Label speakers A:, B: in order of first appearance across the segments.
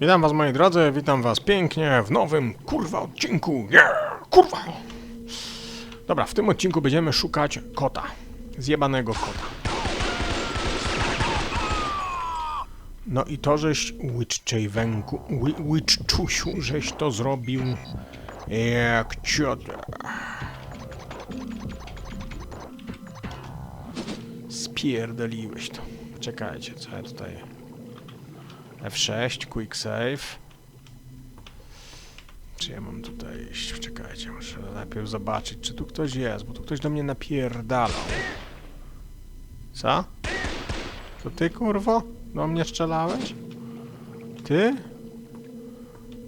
A: Witam was moi drodzy, witam was pięknie w nowym kurwa odcinku. Yeah, kurwa! Dobra, w tym odcinku będziemy szukać kota. Zjebanego kota. No i to żeś Witchczavenku, Wi- Witchczusiu, żeś to zrobił jak ciota. Spierdoliłeś to. Czekajcie, co ja tutaj... F6, quick save. Czy ja mam tutaj iść? Czekajcie, muszę najpierw zobaczyć, czy tu ktoś jest, bo tu ktoś do mnie napierdalał. Co? To ty, kurwo? Do mnie strzelałeś? Ty?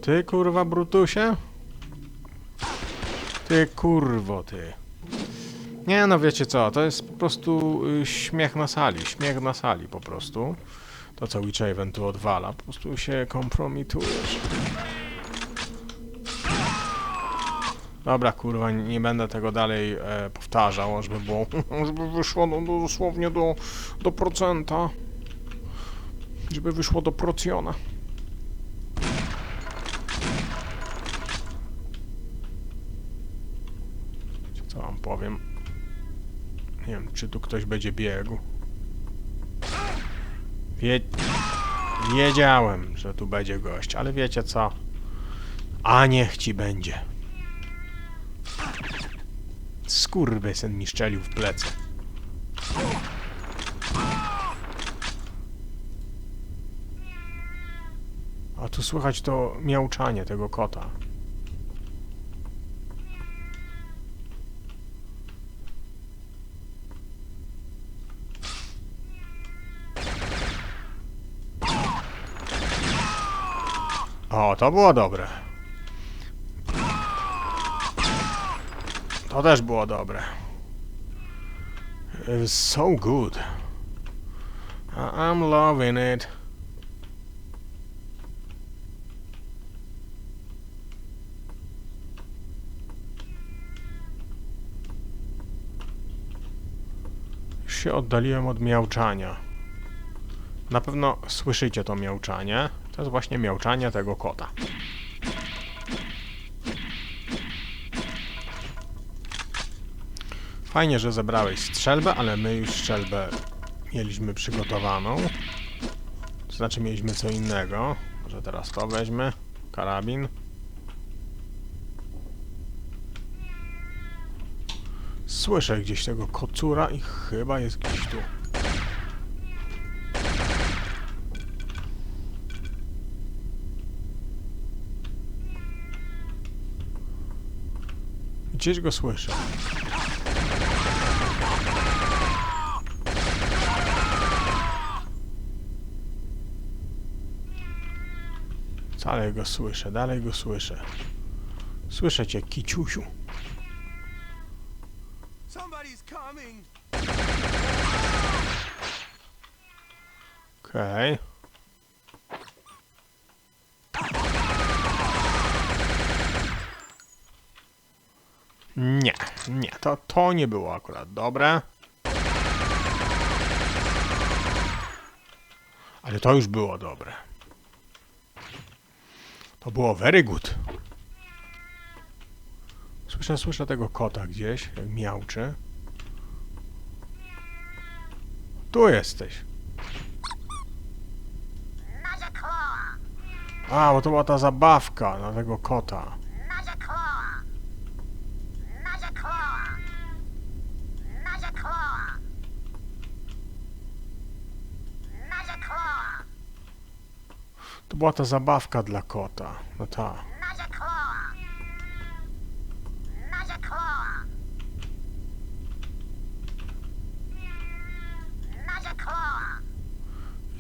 A: Ty, kurwa, Brutusie? Ty, kurwo, ty. Nie, no wiecie co, to jest po prostu y, śmiech na sali, śmiech na sali po prostu. To, co Witchaven tu odwala, po prostu się kompromitujesz. Dobra, kurwa, nie będę tego dalej e, powtarzał, żeby było, żeby wyszło no, dosłownie do, do procenta. Żeby wyszło do procjona. Co wam powiem? Nie wiem, czy tu ktoś będzie biegł. Wie... Wiedziałem, że tu będzie gość, ale wiecie co? A niech ci będzie. Skurwysyn mi szczelił w plecy. A tu słychać to miauczanie tego kota. O, to było dobre. To też było dobre. It so good. I'm loving it. Się oddaliłem od miauczania. Na pewno słyszycie to miauczanie. To jest właśnie miauczanie tego kota. Fajnie, że zebrałeś strzelbę, ale my już strzelbę mieliśmy przygotowaną. To znaczy mieliśmy co innego. Może teraz to weźmy. Karabin. Słyszę gdzieś tego kocura i chyba jest gdzieś tu. Gdzieś go słyszę. Dalej go słyszę, dalej go słyszę. Słyszę cię, kiciusiu.
B: Somebody's coming.
A: Nie, nie, to, to nie było akurat dobre. Ale to już było dobre. To było very good. Słyszę, słyszę tego kota gdzieś, jak miauczy. Tu jesteś. A, bo to była ta zabawka na tego kota. Była ta zabawka dla kota. No ta.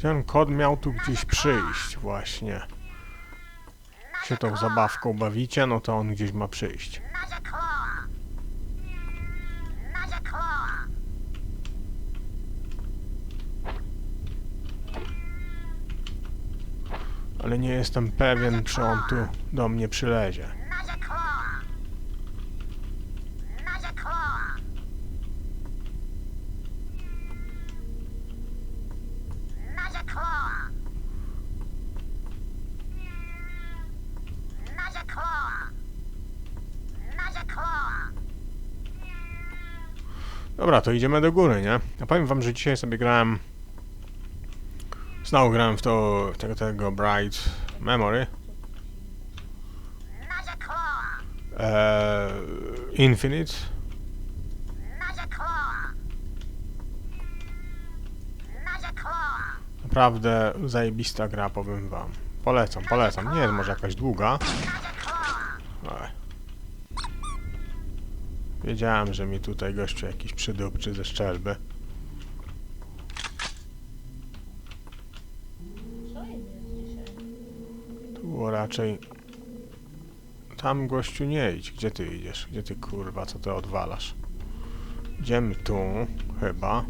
A: Ten kot miał tu gdzieś przyjść właśnie. Się tą zabawką bawicie, no to on gdzieś ma przyjść. ale nie jestem pewien, czy on tu do mnie przylezie. Dobra, to idziemy do góry, nie? Ja powiem wam, że dzisiaj sobie grałem Znowu grałem w to, tego, tego Bright Memory. Eee, Infinite. Naprawdę zajebista gra, powiem wam. Polecam, polecam. Nie jest może jakaś długa. Ale... Wiedziałem, że mi tutaj gościu jakiś przydupczy ze szczelby.
C: Co im jest dzisiaj?
A: Raczej... Tam gościu nie idź. Gdzie ty idziesz? Gdzie ty kurwa, co ty odwalasz? Idziemy tu, chyba.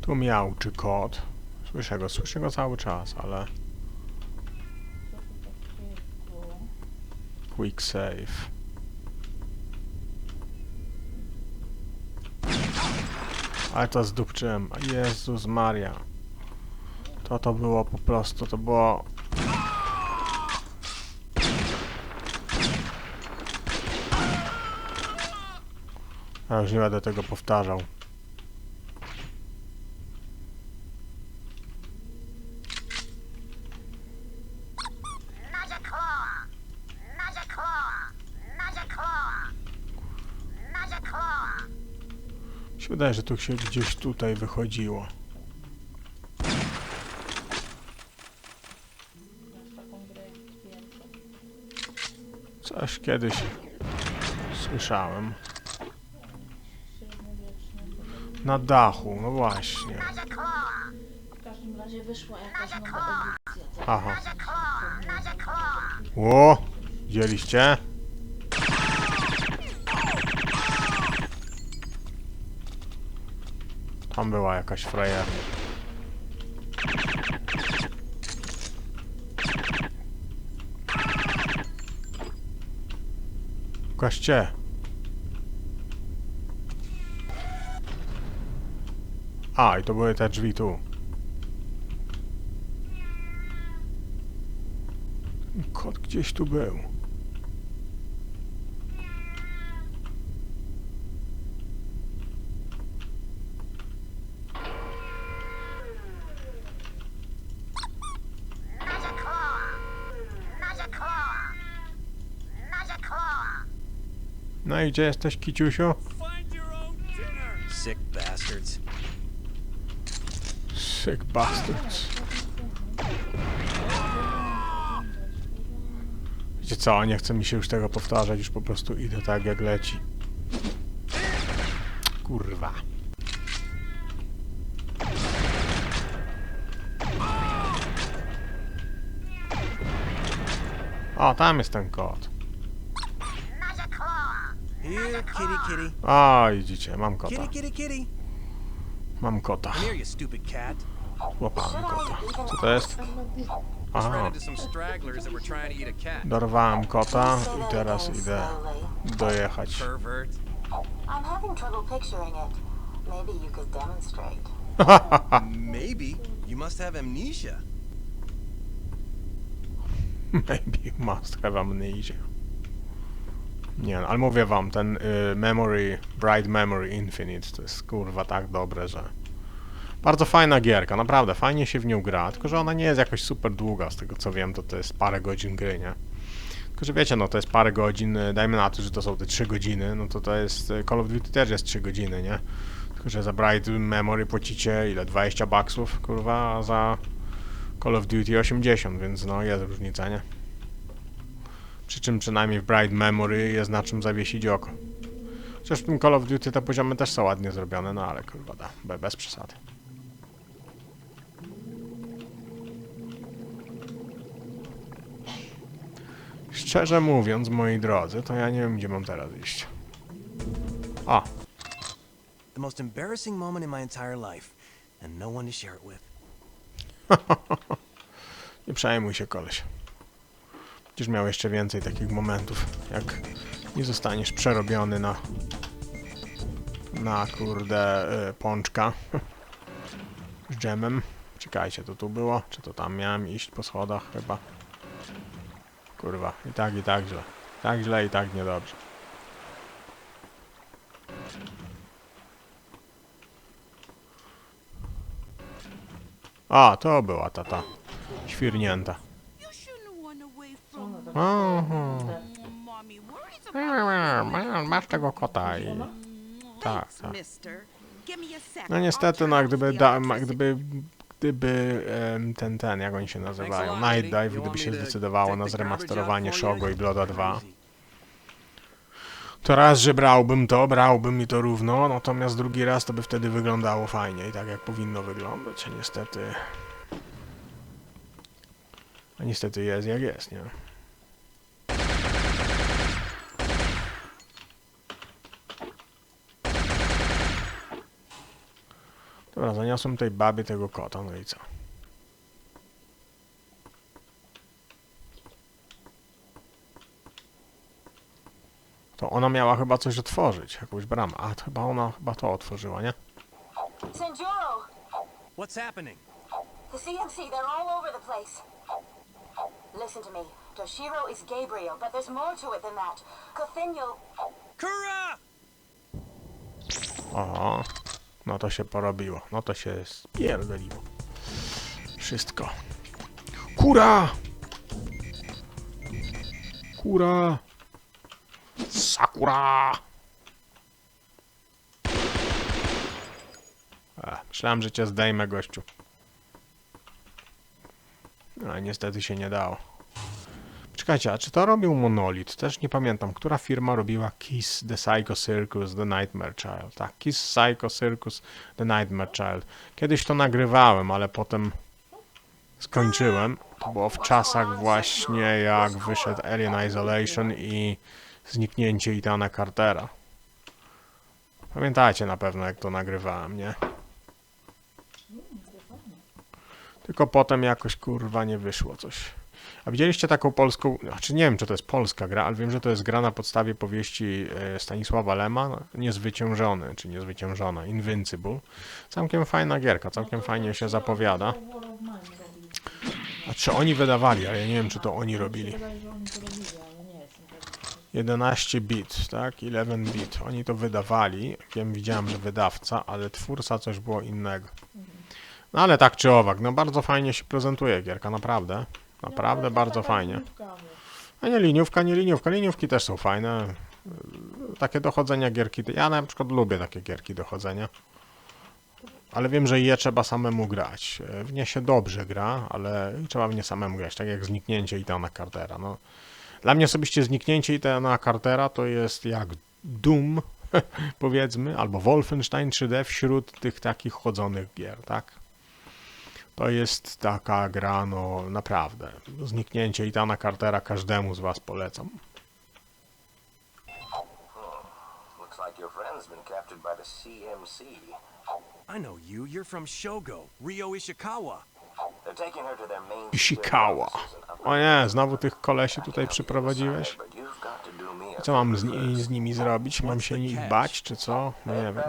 A: Tu miałczy kot. Słyszę go, słyszę go cały czas, ale... Quick save. Ale to zdupczyłem. Jezus Maria. To to było po prostu, to było... Ja już nie będę tego powtarzał. Wydaje, że tu się gdzieś tutaj wychodziło. Coś kiedyś słyszałem. Na dachu, no właśnie.
C: W każdym razie wyszła jakaś nowa edycja.
A: Aha.
D: Magic claw.
A: Ło! Widzieliście? Tam była jakaś frajer. Kaście. A, i to były te drzwi tu. Kot gdzieś tu był. I gdzie jesteś, kiciusiu?
B: Sick bastards.
A: Sick bastards. Wiecie co, nie chce mi się już tego powtarzać, już po prostu idę tak jak leci. Kurwa. O, tam jest ten kot.
B: Here, kitty, kitty.
A: O, widzicie, mam kota.
B: Kitty, kitty, kitty.
A: Mam kota.
B: Come here, you stupid cat.
A: Łapałem kota. Co to jest? Aha,
B: a
A: dorwałem kota i teraz idę dojechać.
E: I'm having trouble picturing it. Maybe you could demonstrate.
B: Maybe. You must have amnesia.
A: Maybe you must have amnesia. Nie ale mówię wam, ten y, Memory, Bright Memory Infinite to jest kurwa tak dobre, że... Bardzo fajna gierka, naprawdę, fajnie się w nią gra, tylko że ona nie jest jakoś super długa, z tego co wiem, to to jest parę godzin gry, nie? Tylko, że wiecie, no to jest parę godzin, y, dajmy na to, że to są te 3 godziny, no to to jest, y, Call of Duty też jest 3 godziny, nie? Tylko, że za Bright Memory płacicie ile? 20 baksów, kurwa, a za Call of Duty 80, więc no jest różnica, nie? Przy czym przynajmniej w Bright Memory jest na czym zawiesić oko. Chociaż w tym Call of Duty te poziomy też są ładnie zrobione, no ale kurwa da, be- bez przesady. Szczerze mówiąc, moi drodzy, to ja nie wiem, gdzie mam teraz iść. O,
B: The most embarrassing moment in my entire life. And no one to share it with.
A: nie przejmuj się, koleś. Będziesz miał jeszcze więcej takich momentów, jak nie zostaniesz przerobiony na na kurde y, pączka z dżemem. Czekajcie, to tu było? Czy to tam miałem iść po schodach chyba? Kurwa, i tak, i tak źle. Tak źle i tak niedobrze. A, to była ta ta świrnięta.
F: You shouldn't run away
C: Co ona
F: from
C: tak
A: Aha.
C: te-
F: mommy. Worries about
A: Masz tego kota i... Tak, tak. No niestety, no gdyby, da, gdyby, gdyby ten, ten, jak oni się nazywają, Night Dive, gdyby się zdecydowało na zremasterowanie Shogo i Blooda 2, to raz, że brałbym to, brałbym i to równo, natomiast drugi raz to by wtedy wyglądało fajnie i tak jak powinno wyglądać, a niestety... A niestety jest jak jest, nie? Dobra, zaniosłem tej babie tego kota, no i co? To ona miała chyba coś otworzyć, jakąś bramę. A, to chyba ona chyba to otworzyła, nie?
E: Sanjuro!
B: What's happening?
E: The CMC, they're all over the place. Listen to me. Toshiro is Gabriel, but there's more to it than that. Cothinio...
B: Kura!
A: Oho. No to się porobiło. No to się spierdoliło. Wszystko. Kura! Kura! Sakura! A, myślałem, że cię zdejmę, gościu. Ale niestety się nie dało. Czekajcie, a czy to robił Monolith? Też nie pamiętam, która firma robiła Kiss the Psycho Circus The Nightmare Child. Tak, Kiss Psycho Circus The Nightmare Child. Kiedyś to nagrywałem, ale potem skończyłem. To było w czasach właśnie jak wyszedł Alien Isolation i zniknięcie Itana Cartera. Pamiętacie na pewno jak to nagrywałem, nie? Tylko potem jakoś kurwa nie wyszło coś. A widzieliście taką polską, znaczy nie wiem czy to jest polska gra, ale wiem, że to jest gra na podstawie powieści e, Stanisława Lema, no, Niezwyciężony, czy Niezwyciężona, Invincible. Całkiem fajna gierka, całkiem fajnie się zapowiada. A czy oni wydawali, ale ja nie wiem czy to oni robili.
C: wydaje, że oni to robili, ale nie jestem pewien.
A: 11 bit, tak? 11 bit. Oni to wydawali. Wiem, widziałem, że wydawca, ale twórca coś było innego. No ale tak czy owak, no bardzo fajnie się prezentuje gierka, naprawdę. Naprawdę bardzo fajnie. A nie liniówka, nie liniówka. Liniówki też są fajne. Takie dochodzenia gierki. Ja na przykład lubię takie gierki dochodzenia. Ale wiem, że je trzeba samemu grać. W nie się dobrze gra, ale trzeba w nie samemu grać. Tak jak zniknięcie Itana Cartera. No, dla mnie osobiście zniknięcie Itana Cartera to jest jak Doom, powiedzmy, albo Wolfenstein 3D wśród tych takich chodzonych gier, tak? To jest taka gra, no naprawdę. Zniknięcie Itana Cartera każdemu z was polecam.
B: I know you. You're from Shogo, Rio Ishikawa.
A: Ishikawa. O nie, znowu tych kolesi tutaj przyprowadziłeś? Co mam z, ni- z nimi zrobić? Mam się nich bać, czy co? No nie wiem.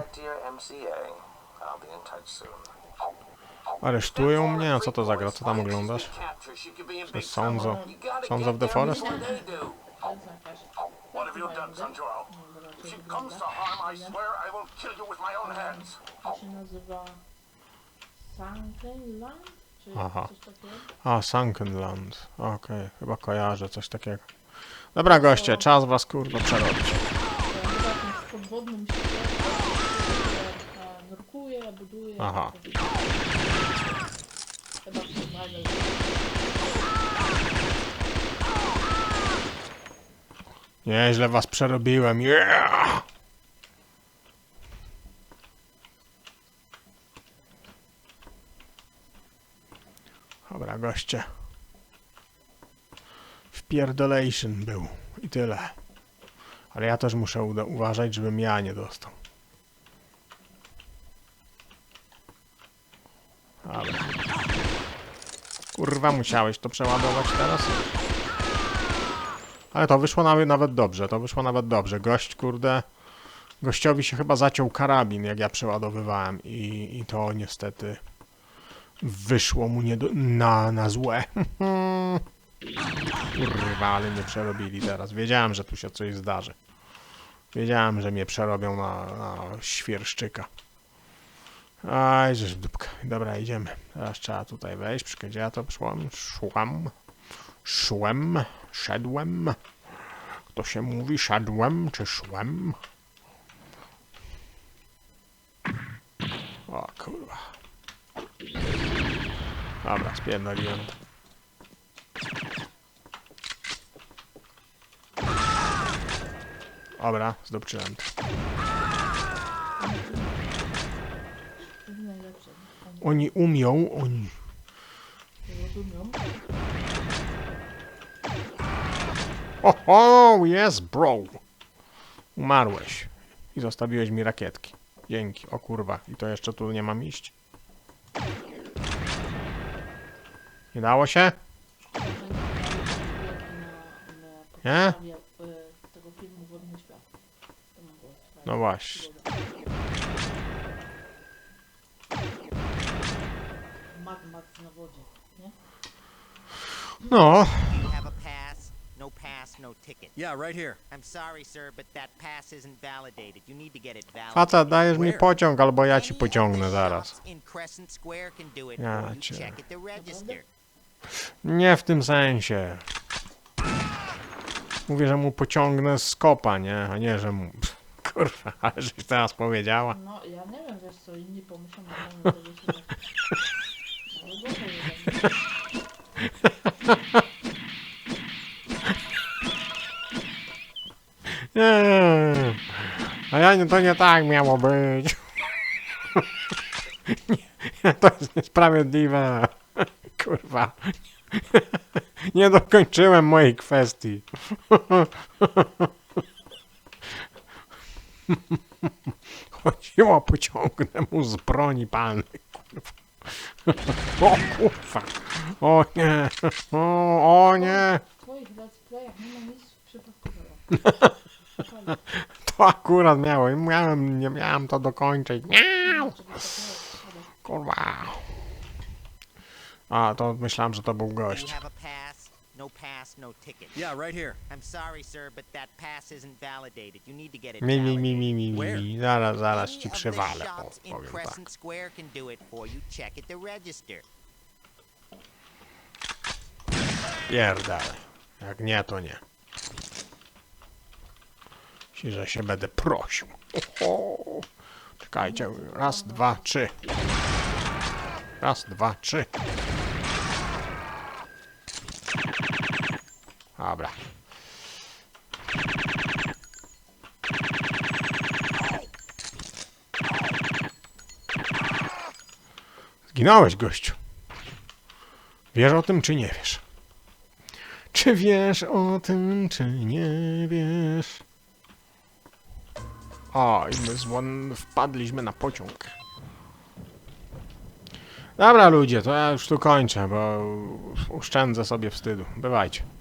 A: Aresztują mnie? A co to za gra? Co tam oglądasz? To jest Sons of, Sons of the Forest?
C: To się nazywa... Sunken Land?
A: Aha. A, Sunken Land. Okej, chyba kojarzę coś takiego. Dobra goście, czas was kurwa przerobić. Aha.
C: Chyba survival.
A: Nieźle was przerobiłem, yeah! Dobra, goście. Wpierdolation był i tyle. Ale ja też muszę uważać, żebym ja nie dostał. Kurwa, musiałeś to przeładować teraz? Ale to wyszło nawet, dobrze, to wyszło nawet dobrze. Gość, kurde, gościowi się chyba zaciął karabin, jak ja przeładowywałem i, i to niestety wyszło mu nie do, na, na złe. Kurwa, ale mnie przerobili teraz. Wiedziałem, że tu się coś zdarzy. Wiedziałem, że mnie przerobią na, na świerszczyka. Aj, żeż w dupkę. Dobra, idziemy. Teraz trzeba tutaj wejść. Gdzie ja to szłam? Szłam. Szłem. Szedłem. To się mówi szedłem czy szłem? O kurwa. Dobra, spierdoliłem. to. Dobra, zdobczyłem. To
C: Oni
A: umią, oni...
C: to rozumią.
A: O, o, yes, bro. Umarłeś. I zostawiłeś mi rakietki. Dzięki. O kurwa. I to jeszcze tu nie mam iść. Nie dało się? Nie?
C: na podstawie Mad Max na wodzie, nie?
A: No.
G: You have a pass? No pass, no ticket.
B: Yeah, right here.
G: I'm sorry, sir, but that pass isn't validated. You need to get it validated.
A: Facet, dajesz mi pociąg, albo ja ci pociągnę zaraz.
G: in Crescent Square can do it
A: Ja
G: you.
A: cię.
G: Check at the register.
A: Nie w tym sensie. Mówię, że mu pociągnę z kopa, nie? A nie, że mu... Kurwa, ale żeś teraz powiedziała.
C: No, ja nie wiem, wiesz co, inni pomyślą, że mamy tego się
A: a ja nie, to nie tak miało być. Nie, to jest niesprawiedliwe. Kurwa. Nie dokończyłem mojej kwestii. Chodziło pociągnę mu z broni palnej. Kurwa. O kurwa. O nie. O, o nie.
C: W twoich let's playach nie ma nic przypadkowego. Fajnie.
A: To akurat miało. Miałem, nie miałem to dokończyć.
C: Szkoda.
A: Kurwa. A, to myślałem, że to był
G: You
A: gość.
G: have a pass? No pass, no ticket.
B: Yeah, right here.
G: I'm sorry, sir, but that pass isn't validated. You need to get it
A: Mi, mi, mi, mi, mi, mi, mi. Zaraz, zaraz ci
G: of the
A: przywalę,
G: shops
A: po-
G: in
A: powiem tak.
G: Crescent Square can do it for you. Check at the register.
A: Pierdale. Jak nie, to nie. Myślę, że się będę prosił. Oho. Czekajcie. Raz, dwa, trzy. Raz, dwa, trzy. Dobra. Zginąłeś, gościu. Wiesz o tym, czy nie wiesz? Czy wiesz o tym, czy nie wiesz? O, i my złon wpadliśmy na pociąg. Dobra ludzie, to ja już tu kończę, bo uszczędzę sobie wstydu. Bywajcie.